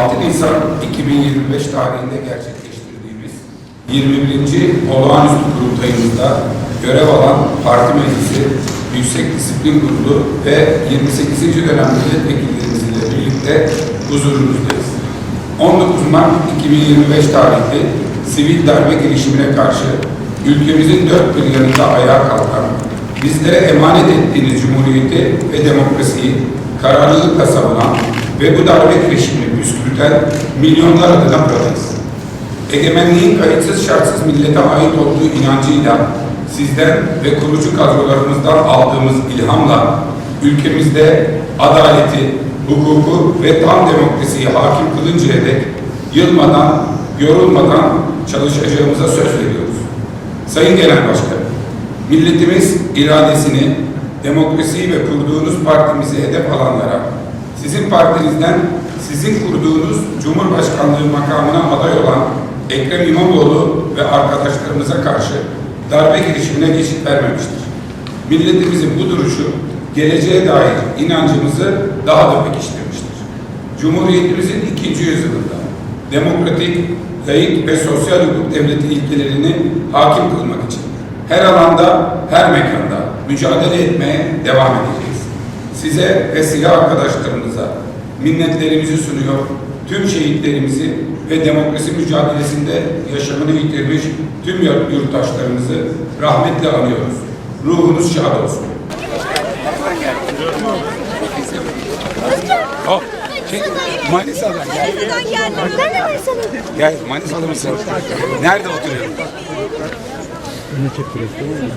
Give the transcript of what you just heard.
Nisan 2025 tarihinde gerçekleştirdiğimiz 21. Olağanüstü Kurultayımızda görev alan Parti Meclisi, Yüksek Disiplin Kurulu ve 28. dönem milletvekillerimizle birlikte huzurunuzdayız. 19 Mart 2025 tarihli sivil darbe girişimine karşı ülkemizin dört bir yanında ayağa kalkan, bizlere emanet ettiğiniz cumhuriyeti ve demokrasiyi kararlılıkla savunan ve bu darbe girişimini püskürten milyonlar adına buradayız. Egemenliğin kayıtsız şartsız millete ait olduğu inancıyla sizden ve kurucu kadrolarımızdan aldığımız ilhamla ülkemizde adaleti, hukuku ve tam demokrasiyi hakim kılıncaya dek yılmadan, yorulmadan çalışacağımıza söz veriyoruz. Sayın Genel Başkanım, milletimiz iradesini, demokrasiyi ve kurduğunuz partimizi hedef alanlara, sizin partinizden sizin kurduğunuz Cumhurbaşkanlığı makamına aday olan Ekrem İmamoğlu ve arkadaşlarımıza karşı darbe girişimine geçit vermemiştir. Milletimizin bu duruşu geleceğe dair inancımızı daha da pekiştirmiştir. Cumhuriyetimizin ikinci yüzyılında demokratik, layık ve sosyal hukuk devleti ilkelerini hakim kılmak için her alanda, her mekanda mücadele etmeye devam edeceğiz. Size ve silah arkadaşlarımıza minnetlerimizi sunuyor, tüm şehitlerimizi ve demokrasi mücadelesinde yaşamını yitirmiş tüm yurttaşlarımızı rahmetle anıyoruz. Ruhunuz şad olsun. Oh, şey, Manisa'dan geldim. Ben de. Gel Manisa'da mısın? Nerede oturuyorsun?